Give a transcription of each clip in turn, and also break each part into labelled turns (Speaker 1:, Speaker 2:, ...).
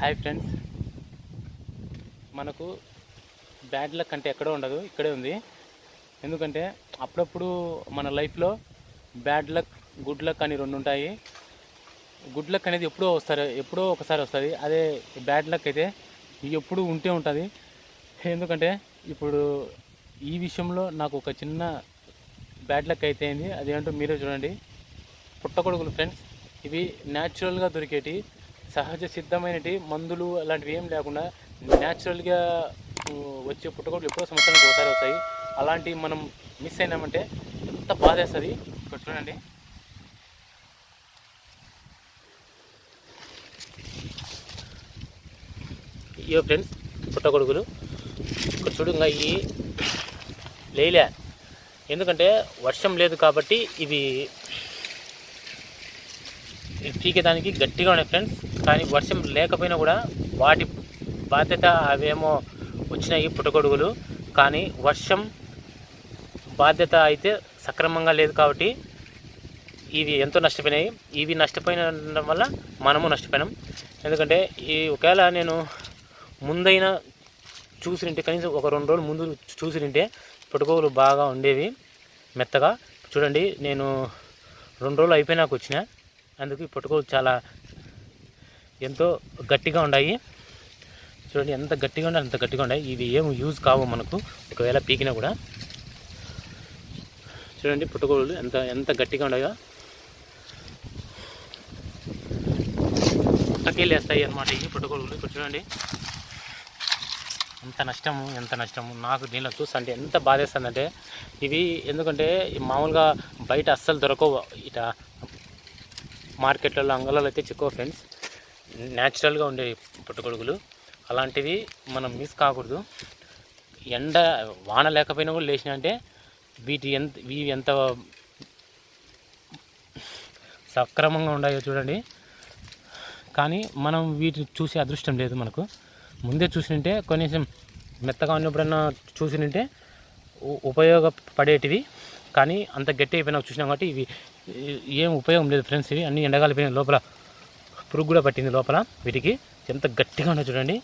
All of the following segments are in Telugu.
Speaker 1: Hi friends. మనకు బ్యాడ్ లక్ అంటే ఎక్కడో ఉండదు ఇక్కడే ఉంది. ఎందుకంటే అప్పుడప్పుడు మన లైఫ్లో బ్యాడ్ లక్ గుడ్ లక్ అని రెండు ఉంటాయి. గుడ్ లక్ అనేది ఎప్పుడో వస్తారు ఎప్పుడో ఒకసారి వస్తుంది. అదే బ్యాడ్ లక్ అయితే ఎప్పుడు ఉంటే ఉంటుంది. ఎందుకంటే ఇప్పుడు ఈ విషయంలో నాకు ఒక చిన్న బ్యాడ్ లక్ అయితే అయింది అదేంటో మీరే చూడండి. పుట్టగొడుగులు ఫ్రెండ్స్ ఇవి న్యాచురల్గా దొరికేటి సహజ సిద్ధమైనటి మందులు అలాంటివి ఏం లేకుండా న్యాచురల్గా వచ్చే పుట్టగొడుగులు ఎప్పుడో సంవత్సరానికి ఒకసారి వస్తాయి. అలాంటివి మనం మిస్ అయినామంటే ఎంత బాధేస్తుంది. ఇక్కడ చూడండి. ఇయో ఫ్రెండ్స్ పుట్టగొడుగులు ఇక్కడ చూడు ఇంకా ఈ లేలే. ఎందుకంటే వర్షం లేదు కాబట్టి ఇవి ఇవి పీకేదానికి గట్టిగా ఉన్నాయి ఫ్రెండ్స్. కానీ వర్షం లేకపోయినా కూడా వాటి బాధ్యత అవేమో వచ్చినాయి పుట్టగొడుగులు. కానీ వర్షం బాధ్యత అయితే సక్రమంగా లేదు కాబట్టి ఇవి ఎంతో నష్టపోయినాయి. ఇవి నష్టపోయిన వల్ల మనము నష్టపోయినాం. ఎందుకంటే ఈ ఒకవేళ నేను ముందైనా చూసినింటే కనీసం ఒక రెండు రోజులు ముందు చూసినింటే పుట్టుకోలు బాగా ఉండేవి మెత్తగా. చూడండి నేను రెండు రోజులు అయిపోయినాక వచ్చిన అందుకు ఈ పుట్టుకోలు చాలా ఎంతో గట్టిగా ఉన్నాయి చూడండి ఎంత గట్టిగా ఉండాలి అంత గట్టిగా ఉన్నాయి ఇవి ఏం యూజ్ కావు మనకు. ఒకవేళ పీకినా కూడా. చూడండి పుట్టుకోలు ఎంత ఎంత గట్టిగా ఉన్నాయో పక్కకెళ్ళేస్తాయి అనమాట ఈ పుట్టుకోలు ఇక్కడ చూడండి. ఎంత నష్టము ఎంత నష్టము. నాకు దీనిలో చూస్తుంటే ఎంత బాధేస్తుందంటే ఇవి ఎందుకంటే మామూలుగా బయట అస్సలు దొరకవు. ఇట మార్కెట్లలో అంగళాలు అయితే చిక్కో ఫ్రెండ్స్ న్యాచురల్గా ఉండే పుట్టగొడుగులు. అలాంటివి మనం మిస్ కాకూడదు. ఎండ వాన లేకపోయినా కూడా లేచినంటే వీటి ఎంత ఇవి ఎంత సక్రమంగా ఉన్నాయో చూడండి. కానీ మనం వీటిని చూసే అదృష్టం లేదు మనకు. ముందే చూసినంటే కనీసం మెత్తగా ఉన్నప్పుడన్నా చూసినంటే ఉపయోగపడేటివి. కానీ అంత గట్టి అయిపోయినా చూసినాం కాబట్టి ఇవి ఏం ఉపయోగం లేదు ఫ్రెండ్స్ ఇవి. అన్ని ఎండగాలిపోయినాయి లోపల. పురుగు కూడా పట్టింది లోపల వీటికి. ఎంత గట్టిగా ఉన్నాయి చూడండి.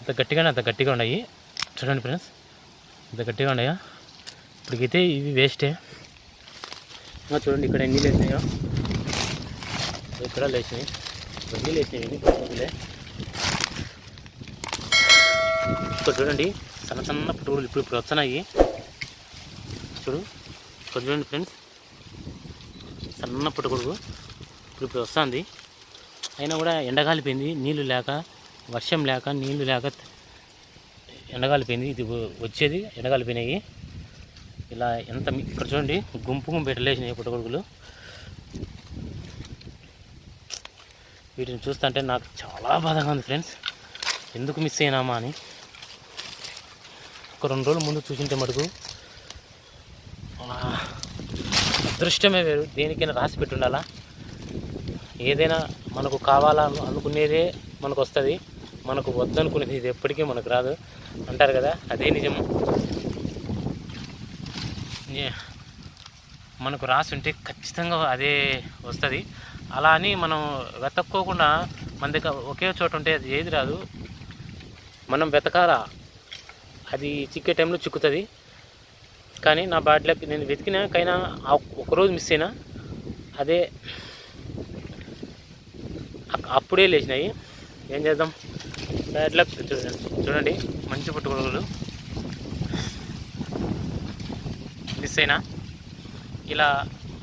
Speaker 1: ఎంత గట్టిగానే అంత గట్టిగా ఉన్నాయి. చూడండి ఫ్రెండ్స్. ఇంత గట్టిగా ఉన్నాయా. ఇప్పటికైతే ఇవి వేస్టే ఇంకా చూడండి ఇక్కడ ఎన్ని లేచినాయో. ఇక్కడ లేచినాయి. ఎన్ని లేచినాయి ఇవి పురుగులే. ఇక్కడ చూడండి సన్న సన్న పురుగులు ఇప్పుడు ఇప్పుడు వస్తున్నాయి. చూడు. ఇక్కడ చూడండి ఫ్రెండ్స్. సన్న పుట్టగొడుగు ఇప్పుడు ఇప్పుడు వస్తుంది. అయినా కూడా ఎండగాలిపోయింది నీళ్ళు లేక వర్షం లేక నీళ్ళు లేక ఎండగాలిపోయింది. ఇది వచ్చేది ఎండగాలిపోయినాయి. ఇలా ఎంత ఇక్కడ చూడండి గుంపు గుంపు ఎట్లేసినాయి పుట్టగొడుగులు. వీటిని చూస్తుంటే నాకు చాలా బాధగా ఉంది ఫ్రెండ్స్. ఎందుకు మిస్ అయినామా అని. ఒక రెండు రోజుల ముందు చూసింటే మటుకు అదృష్టమే వేరు. దేనికైనా రాసి పెట్టుండాలా? ఏదైనా మనకు కావాలా అనుకునేదే మనకు వస్తుంది మనకు వద్దనుకునేది ఇది ఎప్పటికీ మనకు రాదు. అంటారు కదా అదే నిజం. మనకు రాసి ఉంటే ఖచ్చితంగా అదే వస్తుంది. అలా అని మనం వెతక్కోకుండా మన దగ్గర ఒకే చోట ఉంటే అది ఏది రాదు. మనం వెతకాలా? అది చిక్కే టైంలో చిక్కుతుంది. కానీ నా బాటిలోకి నేను వెతికినా కైనా ఒకరోజు మిస్ అయినా అదే అప్పుడే లేచినాయి. ఏం చేద్దాం? బ్యాడ్ లక్ చూడండి చూడండి. మంచి పుట్టుకొడుగులు మిస్ అయినా. ఇలా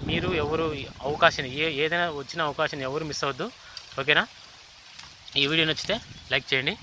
Speaker 1: మీరు ఎవరు అవకాశం ఏ ఏదైనా వచ్చిన అవకాశం ఎవరు మిస్ అవ్వద్దు. ఓకేనా ఈ వీడియో నచ్చితే లైక్ చేయండి.